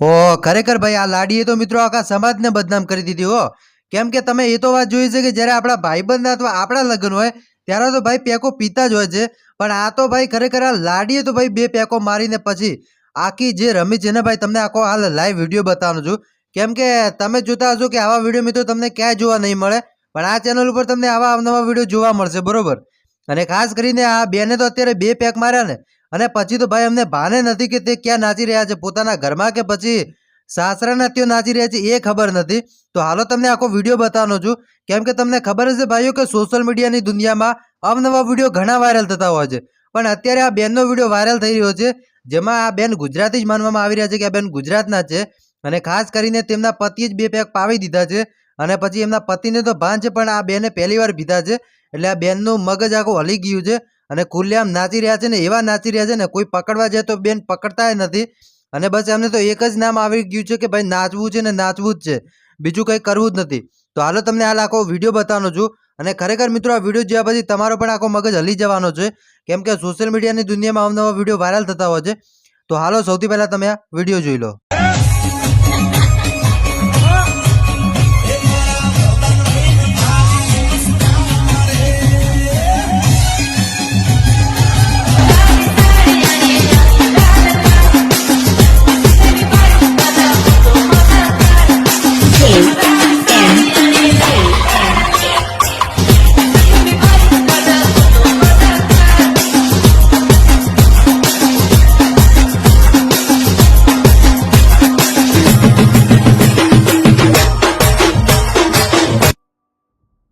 ઓ ખરેખર ભાઈ, આ લાડીએ તો મિત્રો આખા સમાજને બદનામ કરી દીધી, હો. કેમ કે તમે એ તો વાત જોઈ છે કે જ્યારે આપણા ભાઈબંધ અથવા આપણા લગ્ન હોય, ત્યારે તો ભાઈ પેકો પીતા જ હોય છે. પણ આ તો ભાઈ ખરેખર આ લાડીએ તો ભાઈ બે પેકો મારીને પછી આખી જે રમી છે ને ભાઈ, તમને આખો હાલ લાઈવ વીડિયો બતાવવાનો છું. કેમ કે તમે જોતા હશો કે આવા વીડિયો મિત્રો તમને ક્યાંય જોવા નહીં મળે, પણ આ ચેનલ ઉપર તમને આવા નવા વીડિયો જોવા મળશે, બરોબર? અને ખાસ કરીને આ બેને તો અત્યારે બે પેક માર્યા ને અને પછી તો ભાઈ અમને ભાને નથી કે તે ક્યાં નાચી રહ્યા છે, પોતાના ઘરમાં કે પછી સાસરાના ત્યાં નાચી રહ્યા છે, એ ખબર નથી. તો હાલો તમને આખો વીડિયો બતાવવાનો છું. કેમ કે તમને ખબર હશે ભાઈઓ કે સોશિયલ મીડિયાની દુનિયામાં અવનવા વીડિયો ઘણા વાયરલ થતા હોય છે. પણ અત્યારે આ બેનનો વીડિયો વાયરલ થઈ રહ્યો છે, જેમાં આ બેન ગુજરાતી જ માનવામાં આવી રહ્યા છે કે આ બેન ગુજરાતના છે અને ખાસ કરીને તેમના પતિએ જ બે પેક પાવી દીધા છે અને પછી એમના પતિને તો ભાન છે, પણ આ બેને પહેલી વાર પીધા છે. એટલે આ બેનનું મગજ આખું હલી ગયું છે. અને ખુલ્લેઆમ નાચી રહ્યા છે ને, એવા નાચી રહ્યા છે ને, કોઈ પકડવા જાય તો બેન પકડતા નથી. અને બસ એમને તો એક જ નામ આવી ગયું છે કે ભાઈ નાચવું છે ને નાચવું જ છે. બીજું કંઈ કરવું જ નથી. તો હાલો તમને આ આખો વીડિયો બતાવવાનો છું. અને ખરેખર મિત્રો, આ વીડિયો જોયા પછી તમારો પણ આખો મગજ હલી જવાનો છે. કેમ કે સોશિયલ મીડિયાની દુનિયામાં અવનવા વીડિયો વાયરલ થતા હોય છે. તો હાલો સૌથી પહેલાં તમે આ વીડિયો જોઈ લો.